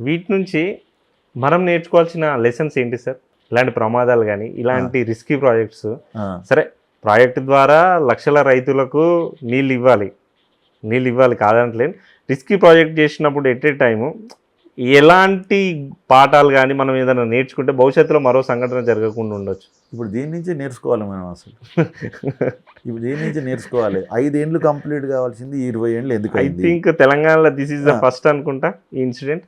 వీటి నుంచి మనం నేర్చుకోవాల్సిన లెసన్స్ ఏంటి సార్? ఇలాంటి ప్రమాదాలు కానీ ఇలాంటి రిస్కీ ప్రాజెక్ట్స్ సరే ప్రాజెక్ట్ ద్వారా లక్షల రైతులకు నీళ్ళు ఇవ్వాలి. నీళ్ళు ఇవ్వాలి కాదంటలేను రిస్కీ ప్రాజెక్ట్ చేసినప్పుడు ఎట్ ఏ టైము ఎలాంటి పాఠాలు కానీ మనం ఏదైనా నేర్చుకుంటే భవిష్యత్తులో మరో సంఘటన జరగకుండా ఉండొచ్చు. ఇప్పుడు దీని నుంచే నేర్చుకోవాలి మనం అసలు. ఇప్పుడు దీని నుంచి నేర్చుకోవాలి. ఐదేండ్లు కంప్లీట్ కావాల్సింది ఇరవై ఏండ్లు ఎందుకు ఐ థింక్ తెలంగాణలో దిస్ ఈస్ ద. ఫస్ట్ అనుకుంటా ఈ ఇన్సిడెంట్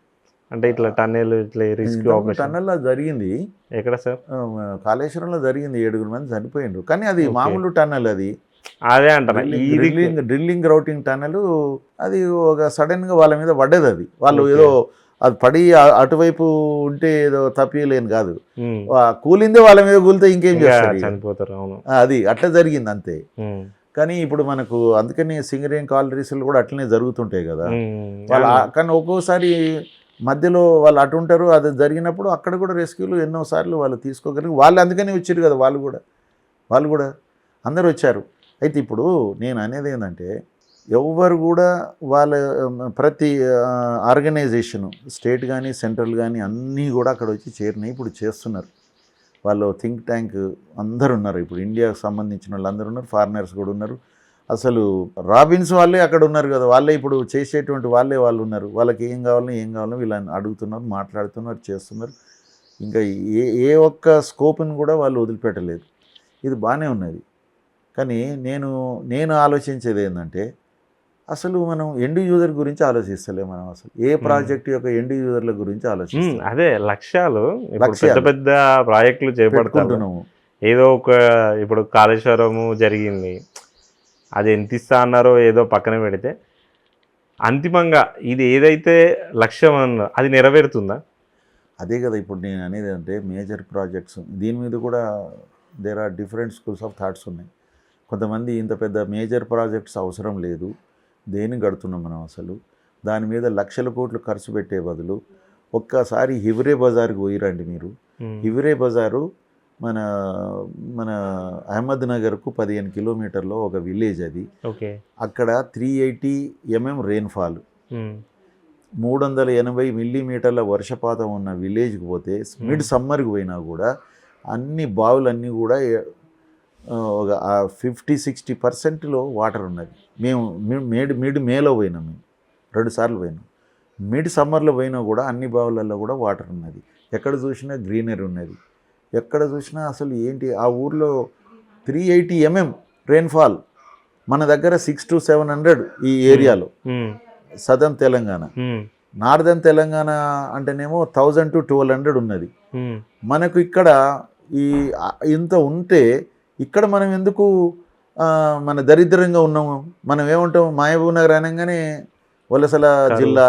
అంటే ఇట్లా టన్నెల్ ఇట్లా రిస్క్ టన్నల్లో జరిగింది. ఎక్కడ సార్? కాళేశ్వరంలో జరిగింది. ఏడుగురు మంది చనిపోయిండ్రు. కానీ అది. మామూలు టన్నల్ అది. అదే అంటారా. డ్రిల్లింగ్ డ్రిల్లింగ్ రౌటింగ్ టన్నల్ అది ఒక సడన్గా వాళ్ళ మీద పడ్డది అది. వాళ్ళు. ఏదో అది పడి అటువైపు ఉంటే ఏదో తప్పియలేను కాదు. కూలిందే వాళ్ళ మీద కూలితే ఇంకేం చేస్తారు? చనిపోతారు అది అట్లా జరిగింది అంతే. కానీ ఇప్పుడు మనకు అందుకని సింగరేన్ కాలరీస్లు కూడా అట్లనే జరుగుతుంటాయి కదా. వాళ్ళ కానీ ఒక్కోసారి మధ్యలో వాళ్ళు అటు ఉంటారు అది జరిగినప్పుడు అక్కడ కూడా రెస్క్యూలు ఎన్నోసార్లు వాళ్ళు తీసుకోగలిగి వాళ్ళు అందుకనే వచ్చారు కదా వాళ్ళు కూడా వాళ్ళు కూడా. అందరూ వచ్చారు. అయితే ఇప్పుడు నేను అనేది ఏంటంటే ఎవ్వరు కూడా వాళ్ళ ప్రతి ఆర్గనైజేషను స్టేట్ కానీ సెంట్రల్ కానీ అన్నీ కూడా అక్కడ వచ్చి చేరినాయి ఇప్పుడు చేస్తున్నారు. వాళ్ళు థింక్ ట్యాంక్ అందరు ఉన్నారు. ఇప్పుడు ఇండియాకు సంబంధించిన వాళ్ళు అందరు ఉన్నారు ఫారినర్స్ కూడా ఉన్నారు. అసలు రాబిన్స్ వాళ్ళే అక్కడ ఉన్నారు కదా వాళ్ళే ఇప్పుడు చేసేటువంటి వాళ్ళే వాళ్ళు ఉన్నారు. వాళ్ళకి ఏం కావాలో ఏం కావాలో వీళ్ళని అడుగుతున్నారు మాట్లాడుతున్నారు చేస్తున్నారు. ఇంకా ఏ ఏ ఒక్క స్కోప్ని కూడా వాళ్ళు వదిలిపెట్టలేదు. ఇది బాగానే ఉన్నది. కానీ నేను నేను ఆలోచించేది ఏంటంటే అసలు మనం ఎండ్ యూజర్ గురించి ఆలోచిస్తలే మనం అసలు. ఏ ప్రాజెక్ట్ యొక్క ఎండ్ యూజర్ల గురించి ఆలోచిస్తాం అదే లక్ష్యాలు పెద్ద. పెద్ద ప్రాజెక్టులు చేపడతారు. పెట్టుకుంటున్నాము. ఏదో ఒక ఇప్పుడు కాళేశ్వరము జరిగింది. అది ఎంత ఇస్తా అన్నారో ఏదో పక్కన పెడితే అంతిమంగా ఇది ఏదైతే లక్ష్యం అన్న అది నెరవేరుతుందా? అదే కదా ఇప్పుడు నేను అనేది అంటే మేజర్ ప్రాజెక్ట్స్. దీని మీద కూడా there are different schools of thoughts ఉన్నాయి. కొంతమంది ఇంత పెద్ద మేజర్ ప్రాజెక్ట్స్ అవసరం లేదు. దేని కడుతున్నాం మనం అసలు? దాని మీద లక్షల కోట్లు ఖర్చు పెట్టే బదులు ఒక్కసారి హివరే బజార్కి పోయిరండి మీరు. హివరే బజారు మన మన అహ్మద్ నగర్కు పదిహేను కిలోమీటర్లో ఒక విలేజ్ అది. ఓకే. అక్కడ త్రీ ఎయిటీ ఎంఎం రెయిన్ఫాల్ మూడు వందల ఎనభై మిల్లీమీటర్ల వర్షపాతం ఉన్న విలేజ్కి పోతే మిడ్ సమ్మర్కి పోయినా కూడా అన్ని బావులన్నీ కూడా ఒక ఫిఫ్టీ సిక్స్టీ పర్సెంట్లో వాటర్ ఉన్నది. మేము మేడ్ మిడ్ మేలో పోయినాం మేము. రెండు సార్లు పోయినాం. మిడ్ సమ్మర్లో పోయినా కూడా అన్ని బావులలో కూడా వాటర్ ఉన్నది. ఎక్కడ చూసినా గ్రీనరీ ఉన్నది. ఎక్కడ చూసినా అసలు ఏంటి? ఆ ఊర్లో త్రీ ఎయిటీ ఎంఎం రెయిన్ఫాల్ మన దగ్గర సిక్స్ టు సెవెన్ హండ్రెడ్ ఈ ఏరియాలో. Um, southern Telangana northern Telangana అంటేనేమో థౌజండ్ టు ట్వెల్వ్ హండ్రెడ్ ఉన్నది. ఉమ్, మనకు ఇక్కడ ఈ ఇంత ఉంటే ఇక్కడ మనం ఎందుకు మన దరిద్రంగా ఉన్నాము? మనం ఏముంటాం? మహబూబ్ నగర్ అనగానే వలసల. జిల్లా.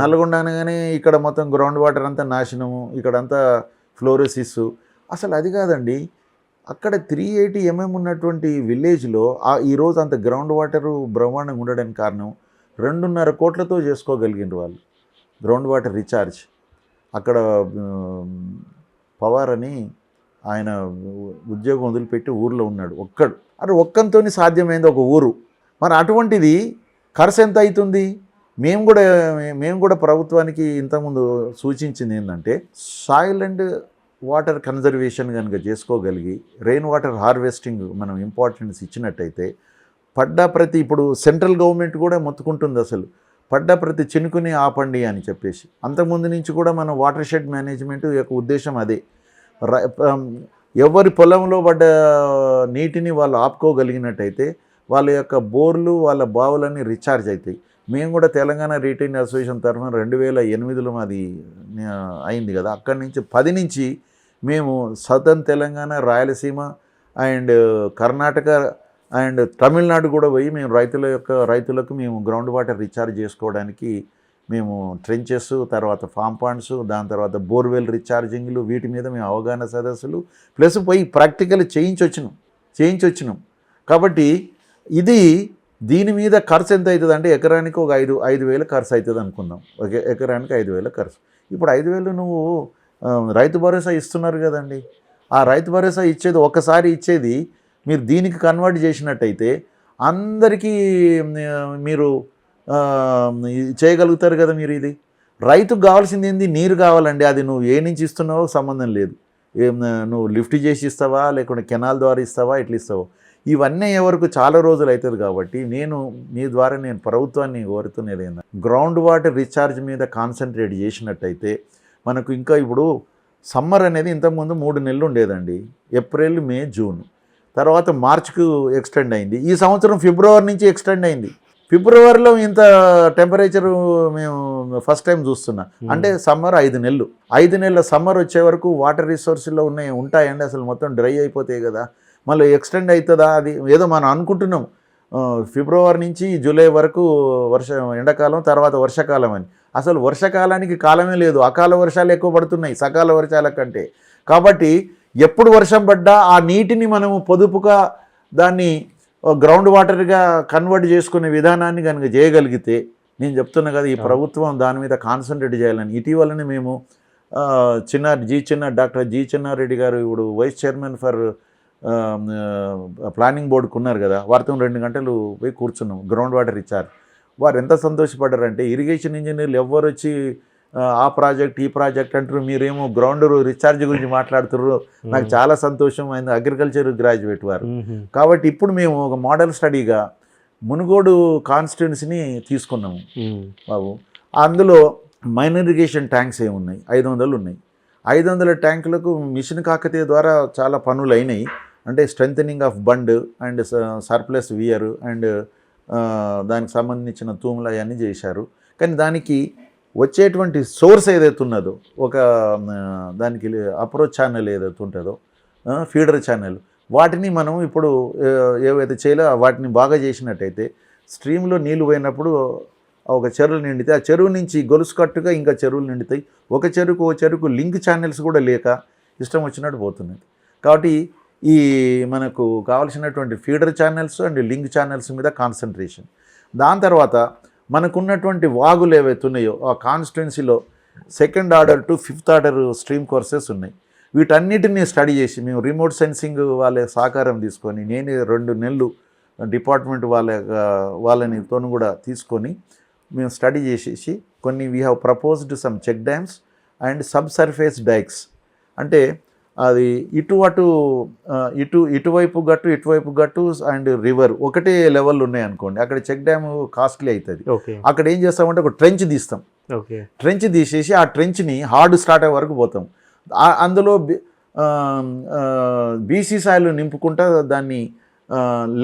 నల్గొండ అనగానే ఇక్కడ మొత్తం గ్రౌండ్ వాటర్ అంతా నాశనము. ఇక్కడంతా ఫ్లోరోసిస్ అసలు అది కాదండి. అక్కడ త్రీ ఎయిటీ ఎంఎం ఉన్నటువంటి విలేజ్లో ఈరోజు అంత గ్రౌండ్ వాటర్ బ్రహ్మాండంగా ఉండడానికి కారణం రెండున్నర కోట్లతో చేసుకోగలిగినారు వాళ్ళు. Ground water recharge. అక్కడ పవార్ అని ఆయన ఉద్యోగం వదిలిపెట్టి ఊర్లో ఉన్నాడు. ఒక్కడు. అరే ఒక్కంతో సాధ్యమైంది ఒక ఊరు. మరి అటువంటిది ఖర్చు ఎంత అవుతుంది మేము కూడా మేము కూడా ప్రభుత్వానికి ఇంతకుముందు సూచించింది ఏంటంటే సాయిల్ అండ్ వాటర్ కన్జర్వేషన్ కనుక చేసుకోగలిగి రెయిన్ వాటర్ హార్వెస్టింగ్ మనం ఇంపార్టెన్స్ ఇచ్చినట్టయితే పడ్డ ప్రతి ఇప్పుడు సెంట్రల్ గవర్నమెంట్ కూడా మొత్తుకుంటుంది అసలు. పడ్డ ప్రతి చినుకుని ఆపండి అని చెప్పేసి. అంతకుముందు నుంచి కూడా మనం వాటర్ షెడ్ మేనేజ్మెంట్ యొక్క ఉద్దేశం అదే. ఎవరి పొలంలో పడ్డ నీటిని వాళ్ళు ఆపుకోగలిగినట్టయితే వాళ్ళ యొక్క బోర్లు వాళ్ళ బావులన్నీ రీఛార్జ్ అవుతాయి మేము కూడా తెలంగాణ రీటైన్ అసోసియేషన్ తరఫున రెండు వేల ఎనిమిదిలో మాది అయింది కదా. అక్కడి నుంచి పది నుంచి మేము southern Telangana Rayalaseema and Karnataka and Tamil Nadu కూడా పోయి మేము రైతుల యొక్క రైతులకు మేము గ్రౌండ్ వాటర్ రీఛార్జ్ చేసుకోవడానికి మేము ట్రెంచెస్ తర్వాత ఫామ్ పాండ్స్ దాని తర్వాత బోర్వెల్ రీఛార్జింగ్లు వీటి మీద మేము అవగాహన సదస్సులు ప్లస్ పోయి ప్రాక్టికల్ చేయించొచ్చినాం చేయించొచ్చినాం కాబట్టి ఇది దీని మీద ఖర్చు ఎంత అవుతుంది అంటే ఎకరానికి ఒక ఐదు ఐదు వేల ఖర్చు అవుతుంది అనుకుందాం. ఒక ఎకరానికి ఐదు వేల ఖర్చు. ఇప్పుడు ఐదు వేలు నువ్వు రైతు భరోసా ఇస్తున్నారు కదండి. ఆ రైతు భరోసా ఇచ్చేది ఒకసారి ఇచ్చేది మీరు దీనికి కన్వర్ట్ చేసినట్టయితే అందరికీ మీరు చేయగలుగుతారు కదా మీరు ఇది. రైతుకు కావాల్సింది ఏంది? నీరు కావాలండి. అది నువ్వు ఏ నుంచి ఇస్తున్నావో సంబంధం లేదు. ఏం నువ్వు లిఫ్ట్ చేసి ఇస్తావా? లేకుంటే కెనాల్ ద్వారా ఇస్తావా? ఎట్లా ఇస్తావో? ఇవన్నీ ఎవరికి చాలా రోజులు అవుతుంది కాబట్టి నేను మీ ద్వారా నేను ప్రభుత్వాన్ని కోరుతున్నది ఏంటంటే గ్రౌండ్ వాటర్ రీఛార్జ్ మీద కాన్సన్ట్రేట్ చేసినట్టయితే మనకు ఇంకా ఇప్పుడు సమ్మర్ అనేది ఇంతకుముందు మూడు నెలలు ఉండేదండి. April May June. తర్వాత మార్చ్కు ఎక్స్టెండ్ అయింది. ఈ సంవత్సరం ఫిబ్రవరి నుంచి ఎక్స్టెండ్ అయింది. ఫిబ్రవరిలో ఇంత టెంపరేచర్ మేము ఫస్ట్ టైం చూస్తున్నా. అంటే సమ్మర్ ఐదు నెలలు. ఐదు నెలల సమ్మర్ వచ్చే వరకు వాటర్ రిసోర్స్లో ఉన్నాయి ఉంటాయండి. అసలు మొత్తం డ్రై అయిపోతాయి కదా. మళ్ళీ ఎక్స్టెండ్ అవుతుందా? అది ఏదో మనం అనుకుంటున్నాం. ఫిబ్రవరి నుంచి జూలై వరకు వర్ష ఎండాకాలం తర్వాత వర్షాకాలం అని. అసలు వర్షాకాలానికి కాలమే లేదు. అకాల వర్షాలు ఎక్కువ పడుతున్నాయి సకాల వర్షాల కంటే. కాబట్టి ఎప్పుడు వర్షం పడ్డా ఆ నీటిని మనము పొదుపుగా దాన్ని గ్రౌండ్ వాటర్గా కన్వర్ట్ చేసుకునే విధానాన్ని కనుక చేయగలిగితే నేను చెప్తున్నా కదా ఈ. ప్రభుత్వం దాని మీద కాన్సన్ట్రేట్ చేయాలని. ఇటీవలనే మేము చిన్న జీ చిన్న డాక్టర్ జీ చిన్నారెడ్డి గారు ఇప్పుడు వైస్ చైర్మన్ ఫర్ ప్లానింగ్ బోర్డుకు ఉన్నారు కదా వారితో రెండు గంటలు పోయి కూర్చున్నాం. గ్రౌండ్ వాటర్ ఇచ్చారు. వారు ఎంత సంతోషపడ్డారంటే ఇరిగేషన్ ఇంజనీర్లు ఎవ్వరు వచ్చి ఆ, ప్రాజెక్ట్ ఈ ప్రాజెక్ట్ అంటారు మీరేమో గ్రౌండ్ రీఛార్జ్ గురించి మాట్లాడుతున్నారు. నాకు చాలా సంతోషం ఆయన అగ్రికల్చర్ గ్రాడ్యుయేట్ వారు. కాబట్టి ఇప్పుడు మేము ఒక మోడల్ స్టడీగా మునుగోడు కాన్స్టిట్యున్సీని తీసుకున్నాము. బాబు అందులో మైనర్ ఇరిగేషన్ ట్యాంక్స్ ఏమి ఉన్నాయి ఐదు వందలు ఉన్నాయి. ఐదు వందల ట్యాంకులకు మిషన్ కాకతీయ ద్వారా చాలా పనులు అయినాయి. అంటే strengthening of bund and surplus weir and దానికి సంబంధించిన తూములు అవన్నీ చేశారు. కానీ దానికి వచ్చేటువంటి సోర్స్ ఏదైతే ఉన్నదో ఒక దానికి అప్రోచ్ ఛానల్ ఏదైతే ఉంటుందో ఫీడర్ ఛానల్ వాటిని మనం ఇప్పుడు ఏవైతే చేయాలో వాటిని బాగా చేసినట్టయితే స్ట్రీమ్లో నీళ్ళు పోయినప్పుడు ఆ ఒక చెరువులు నిండితే ఆ చెరువు నుంచి గొలుసు కట్టుగా ఇంకా చెరువులు నిండుతాయి. ఒక చెరువుకు ఓ చెరువుకు లింక్ ఛానల్స్ కూడా లేక ఇష్టం వచ్చినట్టు పోతున్నది. కాబట్టి ఈ మనకు కావాల్సినటువంటి feeder channels and link channels మీద కాన్సన్ట్రేషన్ దాని తర్వాత మనకున్నటువంటి వాగులు ఏవైతే ఉన్నాయో ఆ కాన్స్టిట్యున్సీలో second order to fifth order stream courses ఉన్నాయి. వీటన్నిటిని స్టడీ చేసి మేము రిమోట్ సెన్సింగ్ వాళ్ళ సహకారం తీసుకొని నేనే రెండు నెలలు డిపార్ట్మెంట్ వాళ్ళ వాళ్ళని తోను కూడా తీసుకొని మేము స్టడీ చేసేసి కొన్ని we have proposed some check dams and sub surface dykes అంటే అది ఇటు అటు ఇటు ఇటువైపు గట్టు ఇటువైపు గట్టు అండ్ రివర్ ఒకటే లెవెల్ ఉన్నాయి అనుకోండి. అక్కడ చెక్ డ్యామ్ కాస్ట్లీ అవుతుంది. అక్కడ ఏం చేస్తామంటే ఒక ట్రెంచ్ తీస్తాం. ఓకే. ట్రెంచ్ తీసేసి ఆ ట్రెంచ్ని హార్డ్ స్టార్ట్ అయ్యే వరకు పోతాం. అందులో బీసీ సాయిల్ నింపుకుంటా దాన్ని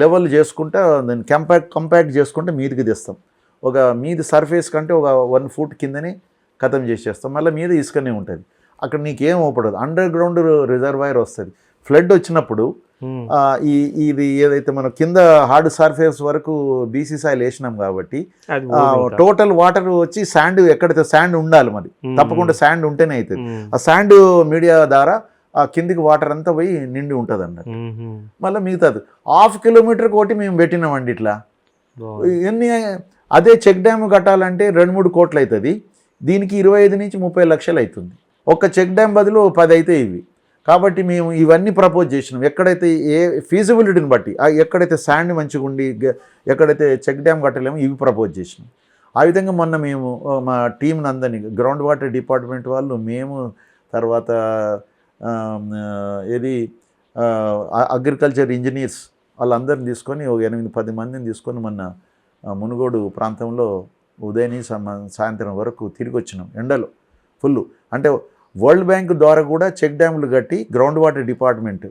లెవెల్ చేసుకుంటా దాన్ని కంపాక్ట్ కంపాక్ట్ చేసుకుంటే మీదికి తెస్తాం. ఒక మీది సర్ఫేస్ కంటే ఒక వన్ ఫుట్ కిందనే ఖతం చేసేస్తాం. మళ్ళీ మీద ఇసుకనే ఉంటుంది. అక్కడ నీకేం ఓపడదు అండర్ గ్రౌండ్ రిజర్వాయర్ వస్తుంది ఫ్లడ్ వచ్చినప్పుడు. ఆ, ఈ ఇది ఏదైతే మనం కింద హార్డ్ సర్ఫేస్ వరకు బీసీ సాయిల్ వేసినాం కాబట్టి. టోటల్ వాటర్ వచ్చి శాండ్ ఎక్కడైతే శాండ్ ఉండాలి మరి మ్మ్. తప్పకుండా శాండ్ ఉంటేనే అవుతుంది మ్మ్. ఆ శాండ్ మీడియా ద్వారా ఆ కిందికి వాటర్ అంతా పోయి నిండి ఉంటుంది అన్నట్టు. మళ్ళీ మిగతాది హాఫ్ కిలోమీటర్ కోటి మేము పెట్టినామండి ఇట్లా. ఎన్ని అదే చెక్ డ్యామ్ కట్టాలంటే రెండు మూడు కోట్లు అవుతుంది దీనికి ఇరవై ఐదు నుంచి ముప్పై లక్షలు అవుతుంది ఒక్క చెక్ డ్యామ్ బదులు పది అయితే ఇవి. కాబట్టి మేము ఇవన్నీ ప్రపోజ్ చేసినాం. ఎక్కడైతే ఏ ఫీజిబిలిటీని బట్టి ఎక్కడైతే శాండ్ మంచిగా ఉండి ఎక్కడైతే చెక్ డ్యామ్ కట్టలేమో ఇవి ప్రపోజ్ చేసినాం. ఆ విధంగా మొన్న మేము మా టీంని అందరినీ గ్రౌండ్ వాటర్ డిపార్ట్మెంట్ వాళ్ళు మేము తర్వాత ఏది అగ్రికల్చర్ ఇంజనీర్స్ వాళ్ళందరిని తీసుకొని ఒక ఎనిమిది పది మందిని తీసుకొని మొన్న మునుగోడు ప్రాంతంలో ఉదయం సాయంత్రం వరకు తిరిగి వచ్చినాం ఎండలో ఫుల్ అంటే వరల్డ్ బ్యాంక్ ద్వారా కూడా చెక్ డ్యాములు కట్టి ground water department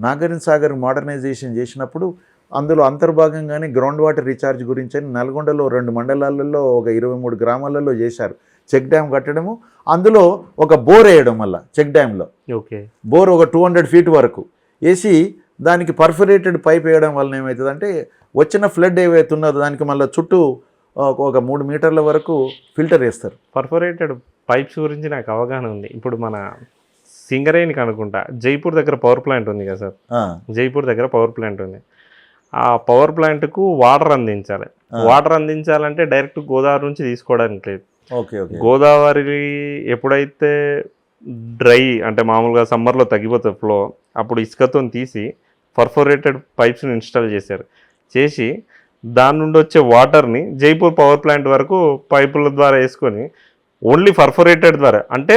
Nagarjuna Sagar modernisation చేసినప్పుడు అందులో అంతర్భాగంగానే గ్రౌండ్ వాటర్ రీఛార్జ్ గురించి అని నల్గొండలో రెండు మండలాలలో ఒక ఇరవై మూడు గ్రామాలలో చేశారు. చెక్ డ్యామ్ కట్టడము అందులో ఒక బోర్ వేయడం వల్ల చెక్ డ్యామ్లో. ఓకే. బోర్ ఒక టూ హండ్రెడ్ ఫీట్ వరకు వేసి దానికి పర్ఫరేటెడ్ పైప్ వేయడం వలన ఏమవుతుందంటే వచ్చిన ఫ్లడ్ ఏవైతే ఉన్నదో దానికి మళ్ళీ చుట్టూ ఒక- ఒక మూడు మీటర్ల వరకు ఫిల్టర్ వేస్తారు. పర్ఫరేటెడ్ పైప్స్ గురించి నాకు అవగాహన ఉంది. ఇప్పుడు మన సింగరేణికి అనుకుంటా జైపూర్ దగ్గర పవర్ ప్లాంట్ ఉంది కదా సార్? జైపూర్ దగ్గర పవర్ ప్లాంట్ ఉంది. ఆ పవర్ ప్లాంట్కు వాటర్ అందించాలి. వాటర్ అందించాలంటే డైరెక్ట్ గోదావరి నుంచి తీసుకోవడానికి లేదు. గోదావరి ఎప్పుడైతే డ్రై అంటే మామూలుగా సమ్మర్లో తగ్గిపోతుంది ఫ్లో అప్పుడు ఇసుకతో తీసి పర్ఫోరేటెడ్ పైప్స్ని ఇన్స్టాల్ చేశారు. చేసి దాని నుండి వచ్చే వాటర్ని జైపూర్ పవర్ ప్లాంట్ వరకు పైపుల ద్వారా వేసుకొని ఓన్లీ పర్ఫొరేటెడ్ ద్వారా. అంటే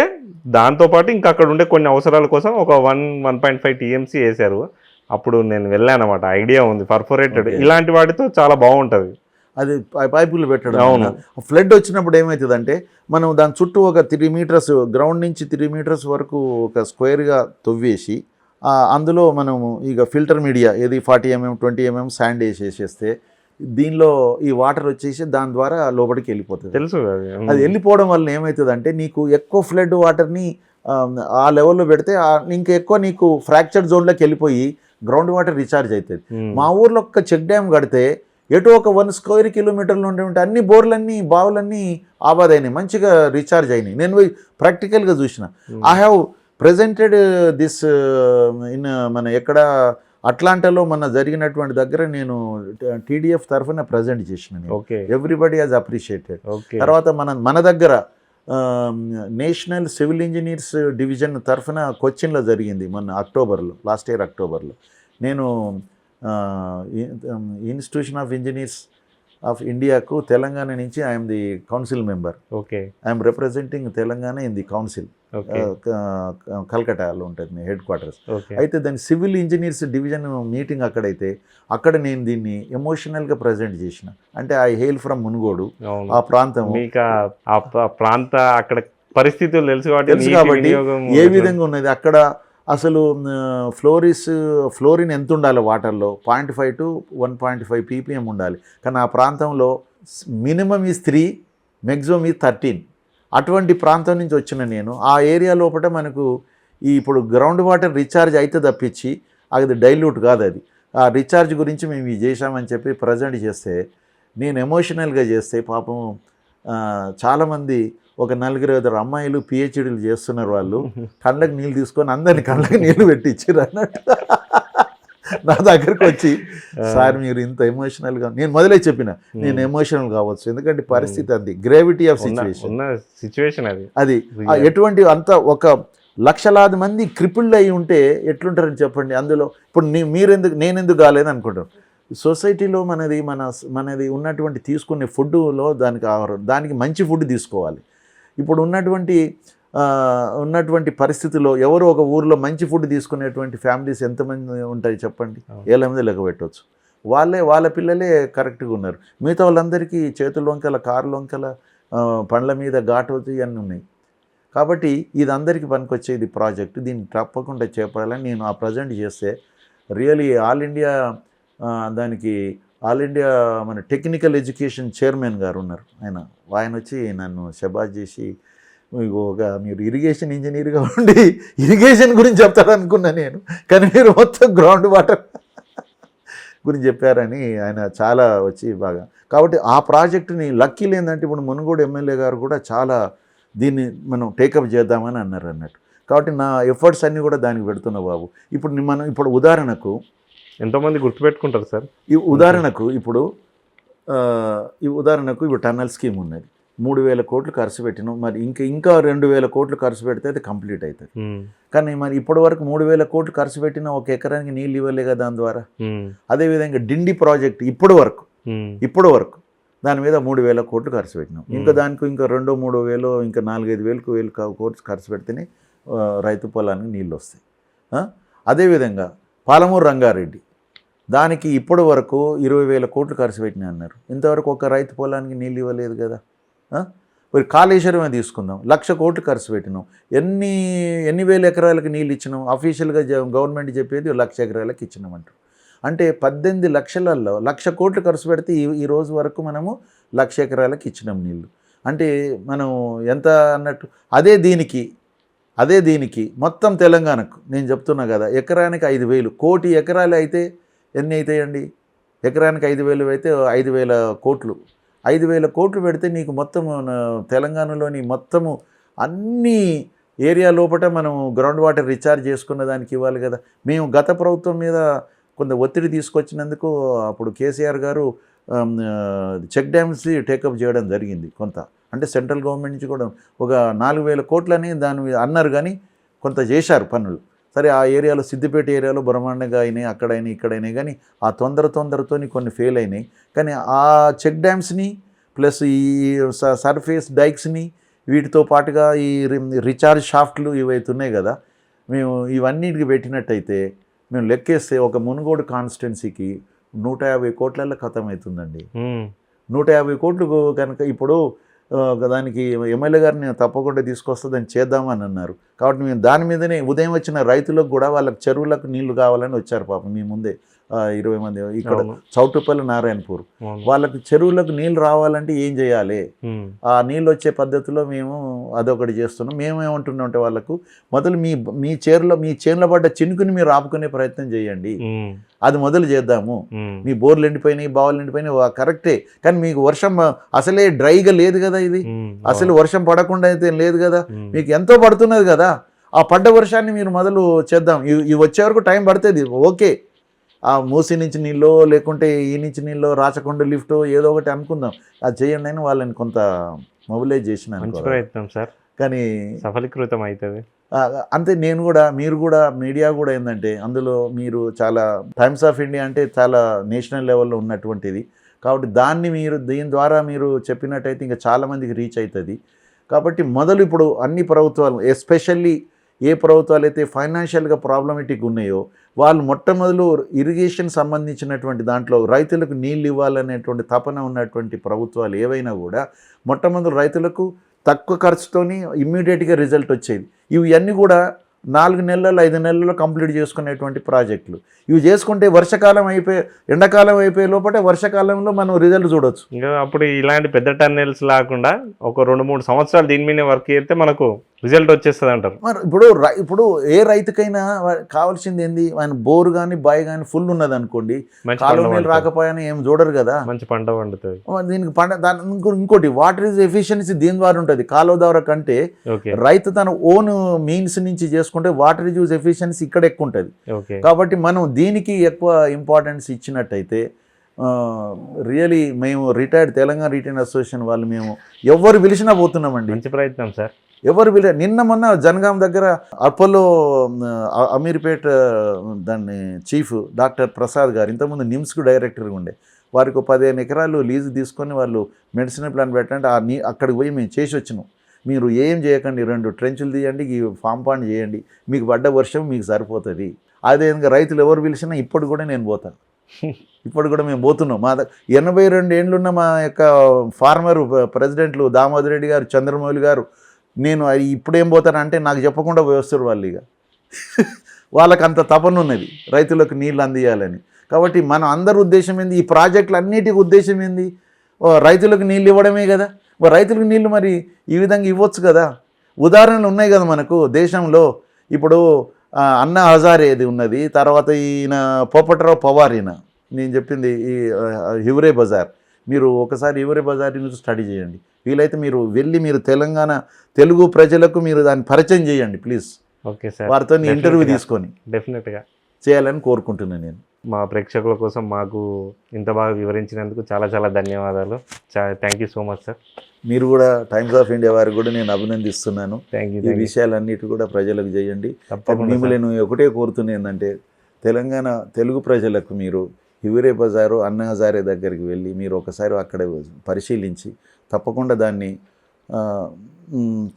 దాంతోపాటు ఇంకా అక్కడ ఉండే కొన్ని అవసరాల కోసం ఒక one one point five TMC వేశారు. అప్పుడు నేను వెళ్ళాను అనమాట ఐడియా ఉంది. పర్ఫొరేటెడ్. ఇలాంటి వాటితో చాలా బాగుంటుంది. అది పైపులు పెట్టడం అవును. ఫ్లడ్ వచ్చినప్పుడు ఏమవుతుందంటే మనం దాని చుట్టూ ఒక త్రీ మీటర్స్ గ్రౌండ్ నుంచి త్రీ మీటర్స్ వరకు ఒక స్క్వేర్గా తవ్వేసి అందులో మనము ఇక ఫిల్టర్ మీడియా ఏది forty MM twenty MM sand వేసేసేస్తే దీనిలో ఈ వాటర్ వచ్చేసి దాని ద్వారా లోపలికి వెళ్ళిపోతుంది. తెలుసు అది. వెళ్ళిపోవడం వల్ల ఏమవుతుందంటే నీకు ఎక్కువ ఫ్లడ్ వాటర్ని ఆ లెవెల్లో పెడితే ఇంకా ఎక్కువ నీకు ఫ్రాక్చర్ జోన్లోకి వెళ్ళిపోయి గ్రౌండ్ వాటర్ రీఛార్జ్ అవుతుంది. మా ఊర్లో ఒక్క చెక్ డ్యామ్ కడితే ఎటు ఒక వన్ స్క్వేర్ కిలోమీటర్లు ఉండే అన్ని బోర్లన్నీ బావులన్నీ ఆబాద్ అయినాయి మంచిగా రీఛార్జ్ అయినాయి. నేను ప్రాక్టికల్గా చూసిన. I have presented this in మన ఎక్కడ అట్లాంటాలో మన జరిగినటువంటి దగ్గర నేను టీడీఎఫ్ తరఫున ప్రజెంట్ చేసిన ఎవ్రీబడి హాజ్ అప్రిషియేటెడ్ ఓకే. తర్వాత మన మన దగ్గర నేషనల్ సివిల్ ఇంజనీర్స్ డివిజన్ తరఫున కొచ్చిన్లో జరిగింది మొన్న అక్టోబర్లో లాస్ట్ ఇయర్ అక్టోబర్లో. నేను ఇన్స్టిట్యూషన్ ఆఫ్ ఇంజనీర్స్ ఆఫ్ ఇండియాకు తెలంగాణ నుంచి I'm the council member. Okay. I'm representing Telangana in the council. కల్కటాలో ఉంటుంది హెడ్ క్వార్టర్స్ అయితే దాని సివిల్ ఇంజనీర్స్ డివిజన్ మీటింగ్ అక్కడైతే అక్కడ నేను దీన్ని ఎమోషనల్గా ప్రజెంట్ చేసిన. అంటే ఐ హెయిల్ ఫ్రమ్ మునుగోడు ఆ ప్రాంతం ప్రాంత అక్కడ పరిస్థితులు తెలుసు కాబట్టి ఏ విధంగా ఉన్నది? అక్కడ అసలు ఫ్లోరిస్ ఫ్లోరిన్ ఎంత ఉండాలి వాటర్లో? Point five to one point five ppm ఉండాలి. కానీ ఆ ప్రాంతంలో minimum is three maximum is thirteen. అటువంటి ప్రాంతం నుంచి వచ్చిన నేను ఆ ఏరియా లోపల మనకు ఈ ఇప్పుడు గ్రౌండ్ వాటర్ రీఛార్జ్ అయితే తప్పించి అది డైల్యూట్ కాదు అది. ఆ రీఛార్జ్ గురించి మేము ఇది చేశామని చెప్పి ప్రజెంట్ చేస్తే నేను ఎమోషనల్గా చేస్తే పాపం చాలామంది ఒక నలుగురు ఐదుగురు అమ్మాయిలు పిహెచ్డీలు చేస్తున్నారు వాళ్ళు. కళ్ళకి నీళ్ళు తీసుకొని అందరిని కళ్ళకి నీళ్ళు పెట్టించారు అన్నట్టు. నా దగ్గరకు వచ్చి సార్ మీరు ఇంత ఎమోషనల్గా నేను మొదలే చెప్పిన నేను ఎమోషనల్ కావచ్చు. ఎందుకంటే పరిస్థితి అది. గ్రావిటీ ఆఫ్ సిచ్యువేషన్ సిచ్యువేషన్ అది. అది. ఎటువంటి అంత ఒక లక్షలాది మంది క్రిపుల్డ్ అయి ఉంటే ఎట్లుంటారని చెప్పండి. అందులో ఇప్పుడు నీ మీరెందుకు నేనెందుకు కాలేదు అనుకుంటాం సొసైటీలో మనది మన మనది ఉన్నటువంటి తీసుకునే ఫుడ్లో దానికి ఆహారం దానికి మంచి ఫుడ్ తీసుకోవాలి. ఇప్పుడు ఉన్నటువంటి ఉన్నటువంటి పరిస్థితిలో ఎవరు ఒక ఊర్లో మంచి ఫుడ్ తీసుకునేటువంటి ఫ్యామిలీస్ ఎంతమంది ఉంటాయి చెప్పండి. ఏళ్ళ మీద లెక్క పెట్టవచ్చు వాళ్ళే వాళ్ళ పిల్లలే కరెక్ట్గా ఉన్నారు. మిగతా వాళ్ళందరికీ చేతుల వంకల కారు వంకల పండ్ల మీద ఘాటు ఇవన్నీ ఉన్నాయి. కాబట్టి ఇది అందరికీ పనికొచ్చేది ప్రాజెక్ట్. దీన్ని తప్పకుండా చేపడాలని నేను ఆ ప్రజెంట్ చేస్తే రియలీ ఆల్ ఇండియా దానికి ఆల్ ఇండియా మన టెక్నికల్ ఎడ్యుకేషన్ చైర్మన్ గారు ఉన్నారు. ఆయన ఆయన వచ్చి నన్ను షబాజ్ చేసి మీకు ఒక మీరు ఇరిగేషన్ ఇంజనీర్గా ఉండి ఇరిగేషన్ గురించి చెప్తారనుకున్నా నేను కానీ మీరు మొత్తం గ్రౌండ్ వాటర్ గురించి చెప్పారని ఆయన చాలా వచ్చి బాగా కాబట్టి ఆ ప్రాజెక్టుని లక్కీలు ఏంటంటే ఇప్పుడు మునుగోడు ఎమ్మెల్యే గారు కూడా చాలా దీన్ని మనం టేకప్ చేద్దామని అన్నారు అన్నట్టు. కాబట్టి నా ఎఫర్ట్స్ అన్నీ కూడా దానికి పెడుతున్నా బాబు. ఇప్పుడు మనం ఇప్పుడు ఉదాహరణకు ఎంతో మంది గుర్తుపెట్టుకుంటారు సార్. ఈ ఉదాహరణకు ఇప్పుడు ఈ ఉదాహరణకు ఇప్పుడు టన్నల్ స్కీమ్ ఉన్నది. మూడు వేల కోట్లు ఖర్చు పెట్టినాం మరి ఇంకా ఇంకా రెండు వేల కోట్లు ఖర్చు పెడితే అది కంప్లీట్ అవుతుంది కానీ మరి ఇప్పటి వరకు మూడు వేల కోట్లు ఖర్చు పెట్టిన ఒక ఎకరానికి నీళ్ళు ఇవ్వలే కదా దాని ద్వారా? అదేవిధంగా డిండి ప్రాజెక్ట్ ఇప్పటి వరకు ఇప్పటి వరకు దాని మీద మూడు వేల కోట్లు ఖర్చు పెట్టినాం. ఇంకా. దానికి ఇంకా రెండో మూడో వేలు ఇంకా నాలుగైదు వేలకు వేలు కోట్లు ఖర్చు పెడితేనే రైతు పొలానికి నీళ్ళు వస్తాయి? అదేవిధంగా పాలమూరు రంగారెడ్డి. దానికి ఇప్పటి వరకు ఇరవై వేల కోట్లు ఖర్చు పెట్టినా అన్నారు. ఇంతవరకు ఒక రైతు పొలానికి నీళ్ళు ఇవ్వలేదు కదా. మరి కాళేశ్వరమే తీసుకుందాం. లక్ష కోట్లు ఖర్చు పెట్టినాం. ఎన్ని ఎన్ని వేల ఎకరాలకు నీళ్ళు ఇచ్చినాం? అఫీషియల్గా గవర్నమెంట్ చెప్పేది లక్ష ఎకరాలకు ఇచ్చినామంటారు. అంటే పద్దెనిమిది లక్షలలో లక్ష కోట్లు ఖర్చు పెడితే ఈ ఈ రోజు వరకు మనము లక్ష ఎకరాలకు ఇచ్చినాం నీళ్ళు. అంటే మనం ఎంత అన్నట్టు అదే దీనికి అదే దీనికి మొత్తం తెలంగాణకు నేను చెప్తున్నా కదా ఎకరానికి ఐదు వేలు కోటి ఎకరాలు అయితే ఎన్ని అవుతాయండి ఎకరానికి ఐదు వేలు అయితే ఐదు వేల కోట్లు. ఐదు వేల కోట్లు పెడితే నీకు మొత్తం తెలంగాణలోని మొత్తము అన్ని ఏరియా లోపల మనం గ్రౌండ్ వాటర్ రీఛార్జ్ చేసుకున్న దానికి ఇవ్వాలి కదా. మేము గత ప్రభుత్వం మీద కొంత ఒత్తిడి తీసుకొచ్చినందుకు అప్పుడు కేసీఆర్ గారు చెక్ డ్యామ్స్ టేకప్ చేయడం జరిగింది కొంత. అంటే సెంట్రల్ గవర్నమెంట్ నుంచి కూడా ఒక నాలుగు వేల కోట్లని దాని మీద అన్నారు కానీ కొంత చేశారు పనులు. సరే ఆ ఏరియాలో సిద్దిపేట ఏరియాలో బ్రహ్మాండంగా అయినాయి అక్కడైనాయి ఇక్కడైనాయి కానీ ఆ తొందర తొందరతోని కొన్ని ఫెయిల్ అయినాయి. కానీ ఆ చెక్ డ్యామ్స్ని ప్లస్ ఈ సర్ఫేస్ డైక్స్ని వీటితో పాటుగా ఈ రీఛార్జ్ షాఫ్ట్లు ఇవైతే ఉన్నాయి కదా మేము ఇవన్నిటికి పెట్టినట్టయితే మేము లెక్కేస్తే ఒక మునుగోడు కాన్స్టిట్యున్సీకి నూట యాభై కోట్లలో ఖతం అవుతుందండి నూట యాభై కోట్లు కనుక ఇప్పుడు దానికి ఎమ్మెల్యే గారిని తప్పకుండా తీసుకొస్తుందని చేద్దామని అన్నారు. కాబట్టి మేము దాని మీదనే ఉదయం వచ్చిన రైతులకు కూడా వాళ్ళకి చెరువులకు నీళ్ళు కావాలని వచ్చారు పాపం మీ ముందే. ఇరవై మంది. ఇక్కడ చౌటుపల్లి నారాయణపూర్. వాళ్ళకి చెరువులకు నీళ్ళు రావాలంటే ఏం చేయాలి? ఆ నీళ్ళు వచ్చే పద్ధతిలో మేము అదొకటి చేస్తున్నాం. మేము ఏమంటున్నాం అంటే వాళ్ళకు మొదలు మీ మీ చేరులో మీ చేనులో పడ్డ చినుకుని మీరు ఆపుకునే ప్రయత్నం చేయండి. అది మొదలు చేద్దాము. మీ బోర్లు ఎండిపోయినాయి బావులు ఎండిపోయినాయి కరెక్టే. కానీ మీకు వర్షం అసలే డ్రైగా లేదు కదా ఇది? అసలు వర్షం పడకుండా అయితే లేదు కదా? మీకు ఎంతో పడుతున్నది కదా? ఆ పడ్డ వర్షాన్ని మీరు మొదలు చేద్దాం. ఇవి వచ్చే వరకు టైం పడుతుంది. ఓకే. ఆ మూసి నుంచి నీళ్ళు లేకుంటే ఈ నుంచి నీళ్ళు రాచకొండ లిఫ్ట్ ఏదో ఒకటి అనుకుందాం అది చేయండి అని వాళ్ళని కొంత మొబిలైజ్ చేసిన. ప్రయత్నం సార్. కానీ సఫలీకృతం అవుతుంది అంతే నేను కూడా మీరు కూడా మీడియా కూడా ఏంటంటే అందులో మీరు చాలా టైమ్స్ ఆఫ్ ఇండియా అంటే చాలా నేషనల్ లెవెల్లో ఉన్నటువంటిది. కాబట్టి దాన్ని మీరు దీని ద్వారా మీరు చెప్పినట్టయితే ఇంకా చాలామందికి రీచ్ అవుతుంది కాబట్టి మొదలు ఇప్పుడు అన్ని ప్రభుత్వాలు ఎస్పెషల్లీ ఏ ప్రభుత్వాలు అయితే ఫైనాన్షియల్గా ప్రాబ్లమేటిక్ ఉన్నాయో వాళ్ళు మొట్టమొదలు ఇరిగేషన్ సంబంధించినటువంటి దాంట్లో రైతులకు నీళ్ళు ఇవ్వాలనేటువంటి తపన ఉన్నటువంటి ప్రభుత్వాలు ఏవైనా కూడా మొట్టమొదలు రైతులకు తక్కువ ఖర్చుతోని ఇమ్మీడియట్గా రిజల్ట్ వచ్చేది ఇవి అన్నీ కూడా నాలుగు నెలలు ఐదు నెలల్లో కంప్లీట్ చేసుకునేటువంటి ప్రాజెక్టులు ఇవి చేసుకుంటే వర్షాకాలం అయిపోయి ఎండాకాలం అయిపోయే లోపటే వర్షాకాలంలో మనం రిజల్ట్ చూడొచ్చు. ఇంకా అప్పుడు ఇలాంటి పెద్ద టన్నెల్స్ లేకుండా ఒక రెండు మూడు సంవత్సరాలు దీని మీద వర్క్ చేస్తే మనకు రిజల్ట్ వచ్చేస్తుంది అంటారు. మరి ఇప్పుడు ఇప్పుడు ఏ రైతుకైనా కావాల్సింది ఏంది? ఆయన బోరు కానీ బాయ్ కానీ ఫుల్ ఉన్నది అనుకోండి. కాలువ నీళ్ళు. రాకపోయినా ఏం చూడరు కదా. మంచి పంట పండుతుంది. దీనికి పంట దాని ఇంకో- ఇంకోటి వాటర్ ఇస్ ఎఫిషియన్సీ దీని ద్వారా ఉంటుంది. కాలువ ద్వారా కంటే రైతు తన ఓన్ మీన్స్ నుంచి చేసుకుంటే వాటర్ యూజ్ ఎఫిషియన్సీ ఇక్కడ ఎక్కువ ఉంటుంది. కాబట్టి మనం దీనికి ఎక్కువ ఇంపార్టెన్స్ ఇచ్చినట్టయితే రియలీ మేము రిటైర్డ్ తెలంగాణ రిటైర్డ్ అసోసియేషన్ వాళ్ళు మేము ఎవరు పిలిచినా పోతున్నామండి. మంచి ప్రయత్నం సార్. ఎవరు పిలి నిన్న మొన్న జనగాం దగ్గర అపోలో అమీర్పేట్ దాన్ని చీఫ్ డాక్టర్ ప్రసాద్ గారు ఇంతకుముందు నిమ్స్కు డైరెక్టర్గా ఉండే. వారికి పదిహేను ఎకరాలు లీజు తీసుకొని వాళ్ళు మెడిసిన్ ప్లాన్ పెట్టండి ఆ నీ అక్కడికి పోయి మేము చేసి వచ్చినాం. మీరు ఏం చేయకండి రెండు ట్రెంచులు తీయండి ఈ ఫామ్ పాండ్ చేయండి మీకు పడ్డ వర్షం మీకు సరిపోతుంది. అదే విధంగా రైతులు ఎవరు పిలిచినా ఇప్పుడు కూడా నేను పోతాను ఇప్పుడు కూడా మేము పోతున్నాం. మా ఎనభై రెండు ఏండ్లున్న మా యొక్క ఫార్మర్ ప్రెసిడెంట్లు దామోదర్ రెడ్డి గారు చంద్రమౌళి గారు నేను అది ఇప్పుడేం పోతానంటే నాకు చెప్పకుండా పోయి వస్తారు వాళ్ళు ఇక వాళ్ళకి అంత తపన ఉన్నది రైతులకు నీళ్ళు అందియాలని. కాబట్టి మన అందరి ఉద్దేశం ఏంది? ఈ ప్రాజెక్టులు అన్నిటికి ఉద్దేశం ఏంది? ఓ రైతులకు నీళ్ళు ఇవ్వడమే కదా? రైతులకు నీళ్ళు మరి ఈ విధంగా ఇవ్వచ్చు కదా? ఉదాహరణలు ఉన్నాయి కదా మనకు దేశంలో. ఇప్పుడు అన్న హజారేది ఉన్నది? తర్వాత ఈయన పోపట్రావు పవార్ ఈయన నేను చెప్పింది ఈ హివరే బజార్. మీరు ఒకసారి హివరే బజార్ నుంచి స్టడీ చేయండి. వీలైతే మీరు వెళ్ళి మీరు తెలంగాణ తెలుగు ప్రజలకు మీరు దాన్ని పరిచయం చేయండి ప్లీజ్. Okay sir. వారితో ఇంటర్వ్యూ. తీసుకొని. డెఫినెట్గా చేయాలని కోరుకుంటున్నాను నేను. మా ప్రేక్షకుల కోసం మాకు ఇంత బాగా వివరించినందుకు చాలా చాలా ధన్యవాదాలు. Thank you so much sir మీరు కూడా టైమ్స్ ఆఫ్ ఇండియా వారికి కూడా నేను అభినందిస్తున్నాను. థ్యాంక్ యూ ఈ విషయాలన్నిటి కూడా ప్రజలకు చేయండి. మిమ్మల్ని నేను ఒకటే కోరుతున్నా ఏంటంటే తెలంగాణ తెలుగు ప్రజలకు మీరు హివరే బజారు అన్న హజారే దగ్గరికి వెళ్ళి మీరు ఒకసారి అక్కడ పరిశీలించి తప్పకుండా దాన్ని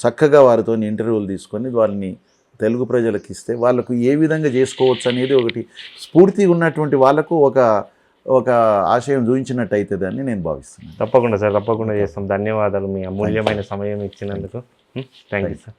చక్కగా వారితో ఇంటర్వ్యూలు తీసుకొని వాళ్ళని తెలుగు ప్రజలకు ఇస్తే వాళ్ళకు ఏ విధంగా చేసుకోవచ్చు అనేది ఒకటి స్ఫూర్తి ఉన్నటువంటి వాళ్ళకు ఒక ఒక ఆశయం చూపించినట్టు అవుతుందని నేను భావిస్తున్నాను. తప్పకుండా సార్ తప్పకుండా చేస్తాం. ధన్యవాదాలు మీ అమూల్యమైన సమయం ఇచ్చినందుకు. Thank you sir.